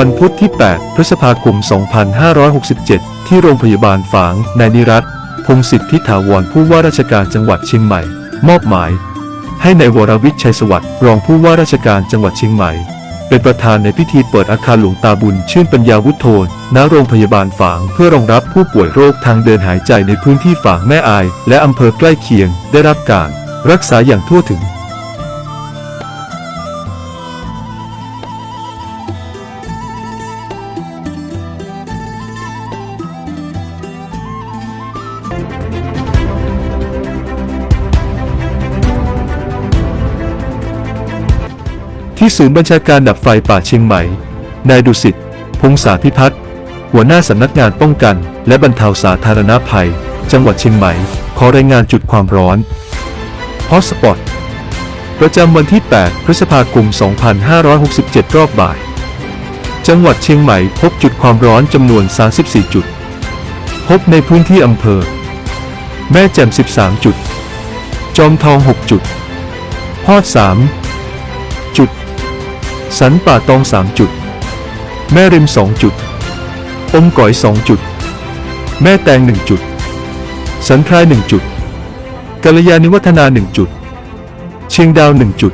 วันพุธที่ 8 พฤษภาคม 2567 ที่โรงพยาบาลฝาง นายนิรัตพงศิษฐ์ทิถาวรผู้ว่าราชการจังหวัดเชียงใหม่ มอบหมาย ให้ในายวรวิทย์ชัยสวัสดิ์รองผู้ว่าราชการจังหวัดเชียงใหม่ เป็นประธานในพิธีเปิดอาคารหลวงตาบุญ ชื่นปัญญาวุฒโธณโรงพยาบาลฝาง เพื่อรองรับผู้ป่วยโรคทางเดินหายใจในพื้นที่ฝางแม่อาย และอำเภอใกล้เคียง ได้รับการ รักษาอย่างทั่วถึง ที่ศูนย์บัญชาการดับไฟป่าเชียงใหม่ นายดุสิต พงษาพิพัฒน์ หัวหน้าสำนักงานป้องกัน และบรรเทาสาธารณภัย จังหวัดเชียงใหม่ ขอรายงานจุดความร้อนฮอสปอตประจำวันที่ 8 พฤษภาคม 2567 รอบบ่าย จังหวัดเชียงใหม่พบจุดความร้อนจำนวน 34 จุด พบในพื้นที่อำเภอ แม่แจ่ม 13 จุด จอมทอง 6 จุดฮอด 3 จุด สันป่าตอง 3 จุด แม่ริม 2 จุด อมก๋อย 2 จุด แม่แตง 1 จุด สันทราย 1 จุดกัลยาณิวัฒนา 1 จุด เชียงดาว 1 จุด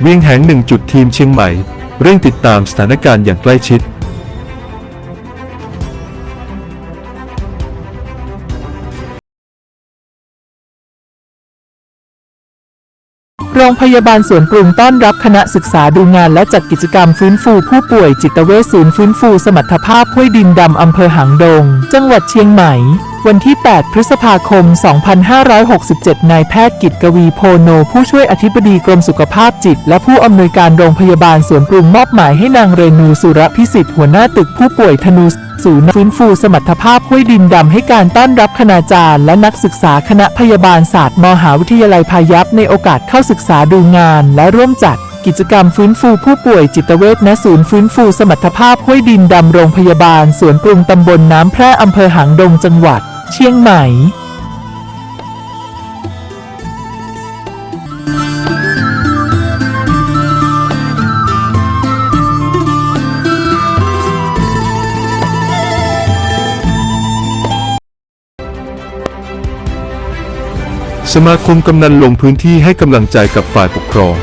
เวียงแหง 1 จุดทีมเชียงใหม่ เร่งติดตามสถานการณ์อย่างใกล้ชิด โรงพยาบาลสวนปรุงต้อนรับคณะศึกษาดูงานและจัดกิจกรรมฟื้นฟูผู้ป่วยจิตเวชศูนย์ฟื้นฟูสมรรถภาพห้วยดินดำอำเภอหางดง จังหวัดเชียงใหม่ วันที่ 8 พฤษภาคม 2567 นายแพทย์กิตกวีโพโน ผู้ช่วยอธิบดีกรมสุขภาพจิต และผู้อำนวยการโรงพยาบาลสวนปรุงมอบหมายให้นางเรนูสุรพิสิทธิ์หัวหน้าตึกผู้ป่วยธนูศูนย์ฟื้นฟูสมรรถภาพห้วยดินดำให้การต้อนรับคณาจารย์ และนักศึกษาคณะพยาบาลศาสตร์มหาวิทยาลัยพายัพในโอกาสเข้าศึกษาดูงาน และร่วมจัดกิจกรรมฟื้นฟูผู้ป่วยจิตเวชณศูนย์ฟื้นฟูสมรรถภาพห้วยดินดำโรงพยาบาลสวนปรุงตำบลน้ำแพร่อำเภอหางดงจังหวัด เชียงใหม่ สมาคมกำนันลงพื้นที่ให้กำลังใจกับฝ่ายปกครอง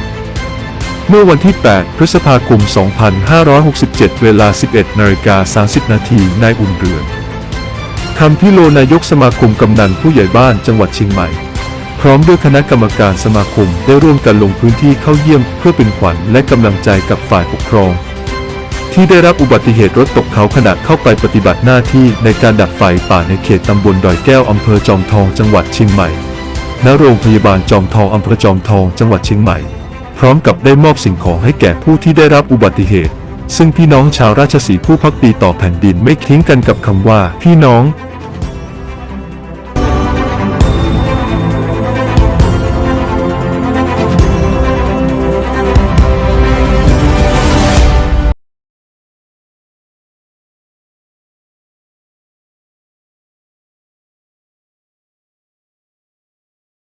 เมื่อวันที่ 8 พฤษภาคม 2567 เวลา 11นาฬิกา30 นาทีนายอุ่นเรือน คำพิโลนายกสมาคมกำนันผู้ใหญ่บ้านจังหวัดเชียงใหม่ พร้อมด้วยคณะกรรมการสมาคมได้ร่วมกันลงพื้นที่เข้าเยี่ยม เพื่อเป็นขวัญและกำลังใจกับฝ่ายปกครอง ที่ได้รับอุบัติเหตุรถตกเขาขณะเข้าไปปฏิบัติหน้าที่ในการดับไฟป่าในเขตตำบลดอยแก้วอำเภอจอมทองจังหวัดเชียงใหม่ณโรงพยาบาลจอมทองอำเภอจอมทองจังหวัดเชียงใหม่ พร้อมกับได้มอบสิ่งของให้แก่ผู้ที่ได้รับอุบัติเหตุซึ่งพี่น้องชาวราชสีผู้พักดีต่อแผ่นดินไม่ทิ้งกันกับคำว่า พี่น้อง